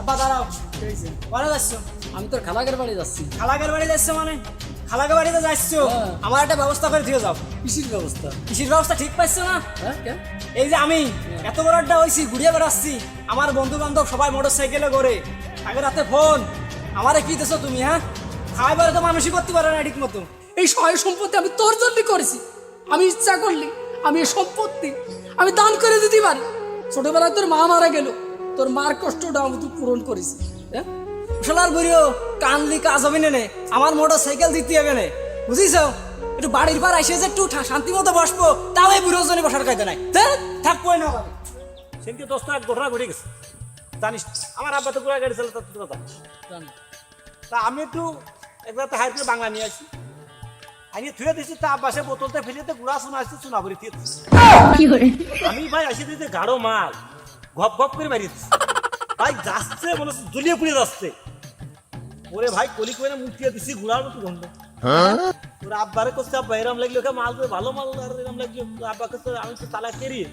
আব্বা দাঁড়াও কোথায় যাচ্ছ আমি তোর খালাকের বাড়ি যাচ্ছি। খালাকের বাড়ি যাচ্ছ মানে? খালাকের বাড়িতে যাচ্ছ? হ্যাঁ। আমার একটা ব্যবস্থা করে দিয়ে যাও। কৃষির ব্যবস্থা? কৃষির ব্যবস্থা ঠিক পাচ্ছ না? হ্যাঁ এই যে আমি এত বড় একটা হয়েছি ঘুরিয়ে বেড়াচ্ছি। আমার বন্ধু বান্ধব সবাই মোটর সাইকেলে করে। আগে রাতে ফোন। আমারে কি দেছো তুমি হ্যাঁ? খাওয়াই পারে তো মানুষই করতে পারে না ঠিক মতো এই সহায় সম্পত্তি আমি তোর জন্য করেছি। আমি ইচ্ছা করলি আমি এই সম্পত্তি আমি দান করে দিতে পারি। ছোটবেলায় তোর মা মারা গেল। তোর মার কষ্টটা আমি তুই পূরণ করেছি হ্যাঁ? সোলার বুড়িও কানলি কাজ হবে নে আমার মোটর সাইকেল দিতে হবে নে বুঝিস? একটু বাড়ির পর এসে যে একটু শান্তি মতো বসবো তাও এই বুড়ো জনে বসার কায়দা নাই থাকব না। সেদিকে দোস্ত এক ঘটনা ঘটে গেছে। জানিস আমার আব্বা তো গুড়া গাড়ি চালাতে তোর কথা। তা আমি একটু একবার তো হাইট বাংলা নিয়ে আসি। আমি থুয়ে দিচ্ছি তা আব্বাসে বোতলতে ফেলিতে গুড়া শোনা আসছে চুনা ভরি। আমি ভাই আসি দিতে গাঢ় মাল। ঘপ ঘপ করে মারি দিচ্ছি। ভাই যাচ্ছে মনে হচ্ছে জুলিয়ে পুড়ে যাচ্ছে। ওরে ভাই কলি করে মুটিয়ে দিছি গুড়ার মতো গন্ধ। ওর আব্বারে করছে আব্বা এরম লাগল ওকে মাল ভালো মাল এরম লাগল তো আব্বা করছে আমি তো তালা কেরিয়ে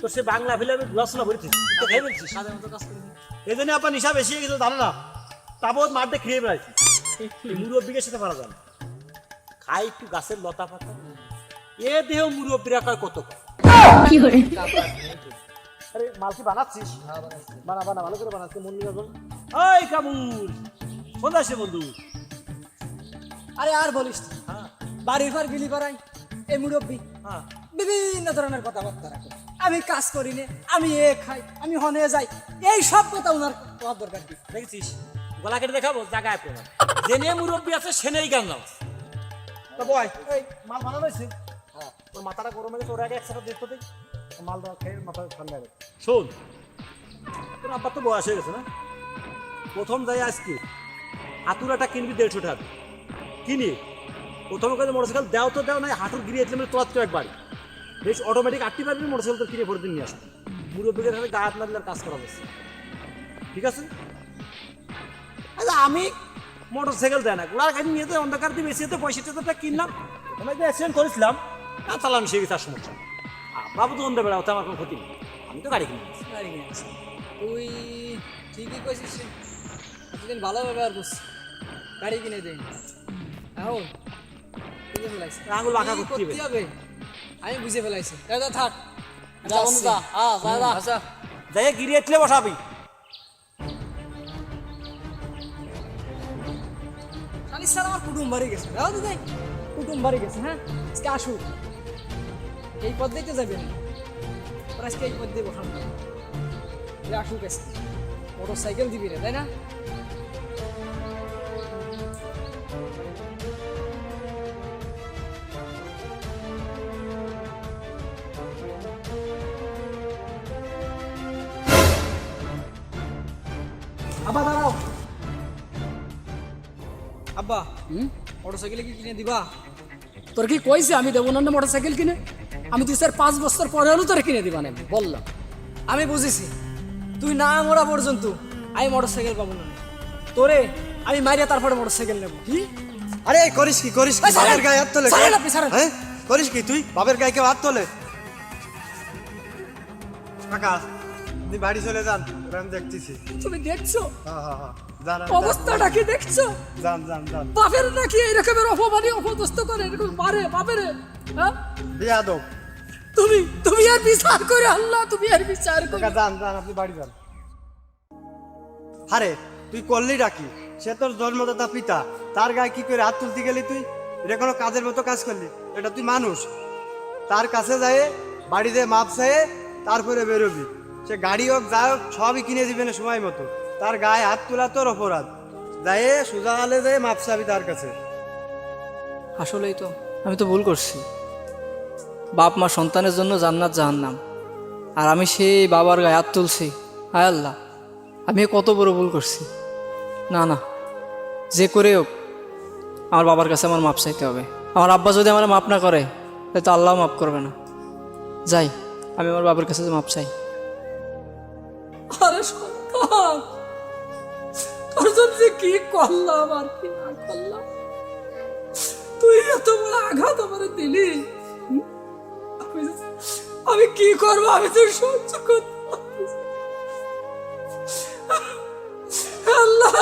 তো সে বাংলা ফেলে আমি গুড়া শোনা ভরি দিচ্ছি তো খেয়ে ফেলছি সাদের মতো কাজ করে এই জন্য আপনার নিশা বেশি হয়ে গেছে জানো না? তারপর মাঠে খেয়ে বেড়াইছি। মুরব্বীকে সাথে পারা যায় খাই একটু গাছের লতা পাতা। এ দেহ মুরব্বীরা কয় কত কয়। আরে মাল কি বানাচ্ছিস বানা বানা ভালো করে বানাচ্ছি মন নিয়ে কামুর কোন আসে বন্ধু। আরে আর বলিস হ্যাঁ। বাড়ির পর বিলি করাই এই মুরব্বী। হ্যাঁ। বিভিন্ন ধরনের কথাবার্তা রাখে। আমি কাজ করি না আমি এ খাই আমি হনে যাই এই সব কথা ওনার করার দরকার কি? দেখেছিস? গলা কেটে দেখাবো জায়গায় পেলাম জেনে মুরব্বী আছে সেনেই গান নাও তা বয় এই মাল বানানো হয়েছে? হ্যাঁ। তোর মাথাটা গরম হয়ে ওর আগে একসাথে দেখতে দেই মাল দাও খেয়ে মাথা ঠান্ডা হবে শোন তোর আব্বার তো বয়স হয়ে গেছে না? প্রথম যাই আজকে হাতুরাটা কিনবি দেড়শো টাকা। কিনি। প্রথমে কাজে মোটরসাইকেল দেও তো দেও নাই হাঁটুর গিরিয়ে দিলে মানে তোলার এক বাড়ি বেশ অটোমেটিক আটটি পারবি মোটরসাইকেল তোর কিনে পরে দিন নিয়ে আসবে। মুরব্বীকে তাহলে গায়ে হাত না দিলে কাজ করা বসে। ঠিক আছে? আচ্ছা আমি মোটর সাইকেল দেয় না। গোড়ার গাড়ি নিয়ে অন্ধকার দিয়ে বেশি পয়সা টেসাটা কিনলাম। আমি অ্যাক্সিডেন্ট করেছিলাম। না চালানো সে তার সমস্যা আ, বাবু তো অন্ধ বেড়া ওতে আমার কোনো ক্ষতি নেই। আমি তো গাড়ি কিনে নিয়েছি। গাড়ি কিনে। তুই ঠিকই কইছিস এতদিন ভালো ব্যবহার করছিস। গাড়ি কিনে দেই এখন বুঝে ফেলাইছি আঙুল বাঁকা করতে হবে। আমি বুঝে ফেলাইছি। দাদা থাক। যা বন্ধু যা যা যা। আচ্ছা। যাই গিরিয়ে এটলে বসাবি। খালি স্যার আমার কুটুম বাড়ি গেছে। দাও দিদি কুটুম বাড়ি গেছে হ্যাঁ? আজকে আসুক। এই পথ দিতে যাবেন ওরা আজকে এই পথ দিয়ে বসানো। ওরা আসুক আজকে। মোটর সাইকেল দিবি রে তাই না? আব্বা দাঁড়াও। আব্বা হুম? মোটর সাইকেলে কি কিনে দিবা? তোর কি কইছে আমি দেবো না মোটর সাইকেল কিনে? আমি তুই স্যার পাঁচ বছর পরে হলেও তোর কিনে দিবা না বললাম। আমি বুঝেছি তুই না মরা পর্যন্ত আমি মোটর সাইকেল পাবো না। তোরে আমি মারিয়া তারপরে মোটর সাইকেল নেব। কি? আরে করিস কি করিস কি বাপের গায়ে হাত তোলে ছাড়েন আপনি, ছাড়েন। হ্যাঁ? করিস কি তুই বাপের গায়ে কেউ হাত তোলে? কাকা তুই বাড়ি চলে যান আমি দেখতেছি। তুমি দেখছ? হ্যাঁ হ্যাঁ হ্যাঁ। অবস্থাটা কি দেখছ? যান যান যান। বাপের নাকি এইরকমের অপমানি অপদস্থ করে এরকম মারে বাপের হ্যাঁ? বিয়াদব। তুমি তুমি আর বিচার করে আল্লাহ তুমি আর বিচার করে। কাকা যান যান আপনি বাড়ি যান। আরে তুই করলি ডাকি সে তোর জন্মদাতা পিতা। তার গায়ে কি করে হাত তুলতে গেলি তুই? এটা কোনো কাজের মতো কাজ করলি। এটা তুই মানুষ। তার কাছে যায় বাড়িতে মাপ চায়ে তারপরে বেরোবি। সে গাড়ি হোক যা হোক সবই কিনে দিবে না সময় মতো। তার গায়ে হাত তোলা তোর অপরাধ। যায় সোজা আলে যায় মাপ চাবি তার কাছে। আসলেই তো আমি তো ভুল করছি। বাপ মা সন্তানের জন্য জান্নাত জাহান্নাম। আর আমি সেই বাবার গায়ে হাত তুলছি। হায় আল্লাহ, আমি কত বড় ভুল করছি। না না, যে করে হোক, আমার বাবার কাছে আমার মাপ চাইতে হবে। আমার আব্বা যদি আমার মাপ না করে, তাহলে তো আল্লাহ মাফ করবে না। যাই, আমি আমার বাবার কাছে মাপ চাই। কি করলাম আর কি না করলাম? তুই এত বড় আঘাত আমার দিলি। আমি কি করব? আমি তো সহ্য করতে আল্লাহ,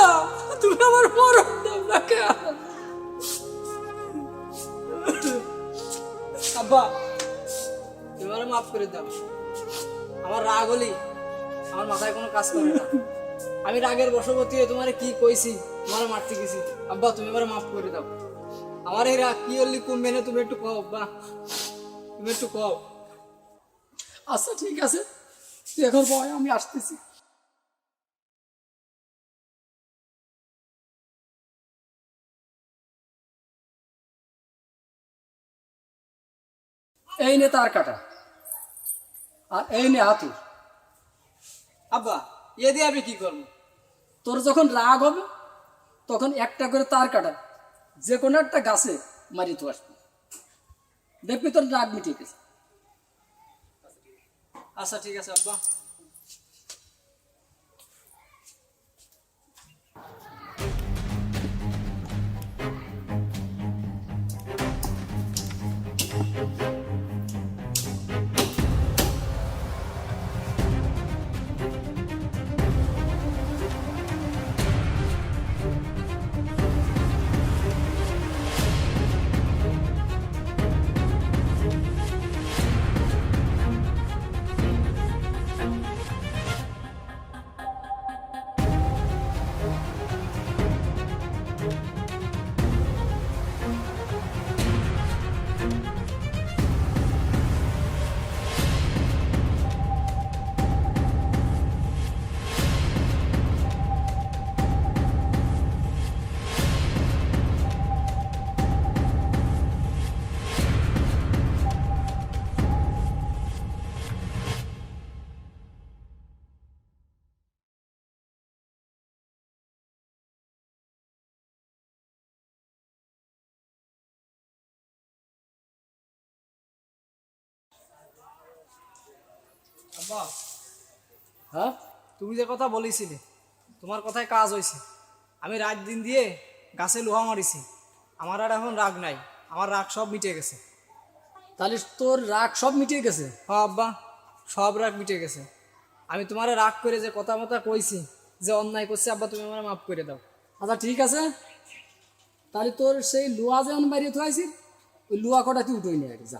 তুমি আমার মরণ দাও আব্বা তুমি মাফ করে দাও। আমার রাগ হলি আমার মাথায় কোনো কাজ করে না। আমি রাগের বশবর্তী তোমারে কি কইছি, তোমার মারতে গেছি। আব্বা, তুমি এবারে মাফ করে দাও। আমার এই রাগ কি হলি কমবে না তুমি একটু কও, আব্বা। তুমি একটু কও। আচ্ছা ঠিক আছে। তুই এখন বয় আমি আসতেছি। এই নে তার কাটা। আর এই নে হাতুর আব্বা এ দিয়ে আমি কি করব? তোর যখন রাগ হবে তখন একটা করে তার কাটা যে কোনো একটা গাছে মারি তো আসবি। দেখবি তোর রাগ মিটিয়ে গেছে আচ্ছা ঠিক আছে আব্বা আব্বা হ্যাঁ? তুমি যে কথা বলেছিলে তোমার কথায় কাজ হয়েছে। আমি রাত দিন দিয়ে গাছে লোহা মারিছি। আমার আর এখন রাগ নাই আমার রাগ সব মিটে গেছে। তাহলে তোর রাগ সব মিটিয়ে গেছে? হ্যাঁ আব্বা সব রাগ মিটে গেছে। আমি তোমারে রাগ করে যে কথা মতা কইছি যে অন্যায় করছে আব্বা তুমি আমার মাফ করে দাও। আচ্ছা ঠিক আছে। তাহলে তোর সেই লুয়া যেমন বাড়িয়ে থাইছি ওই লোহা কটা তুই উঠোই নিয়ে যা।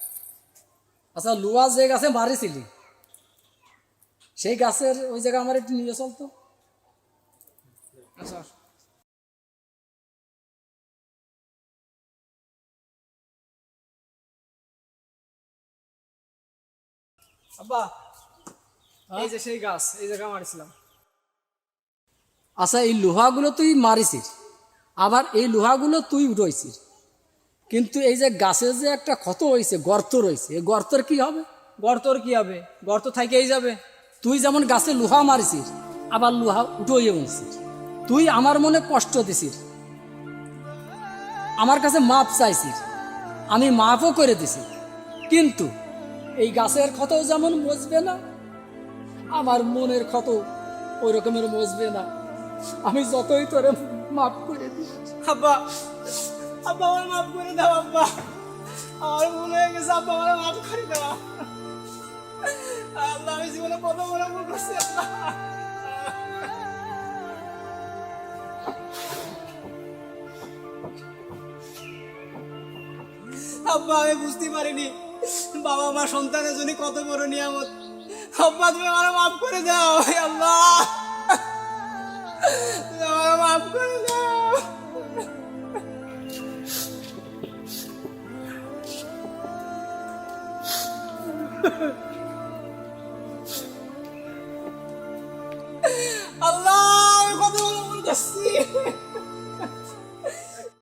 আচ্ছা লুয়া যে গাছে মারিছিলি সেই গাছের ওই জায়গা আমার একটু নিয়ে চলতো আচ্ছা। আব্বা এই যে সেই গাছ এই জায়গা মারিছিলাম। আচ্ছা এই লোহাগুলো তুই মারিছিস আবার এই লোহাগুলো তুই উঠেছিস কিন্তু এই যে গাছের যে একটা ক্ষত হয়েছে গর্ত রয়েছে এই গর্তর কি হবে? গর্তর কি হবে? গর্ত থাকেই যাবে। তুই যেমন গাছে লোহা মারিছিস আবার লোহা উঠোইয়ে বলছিস। তুই আমার মনে কষ্ট দিছিস। আমার কাছে মাপ চাইছিস। আমি মাপও করে দিছি। কিন্তু এই গাছের ক্ষতও যেমন মজবে না আমার মনের ক্ষত ওই রকমের মজবে না। আমি যতই তোরে মাপ করে দিই। আব্বা আব্বা, আমার মাফ করে দাও, আব্বা। আমার ভুল হয়ে গেছে, আব্বা, আমার মাফ করে দাও। আল্লাহ, আমি জীবনে কত বড় ভুল করছি, আল্লাহ। আব্বা, আমি বুঝতে পারিনি, বাবা মা সন্তানের জন্য কত বড় নিয়ামত। আব্বা, তুমি আমার মাফ করে দাও আল্লাহ। আমার মাফ করে দাও। আল্লাহ কত বড় ভুল করছি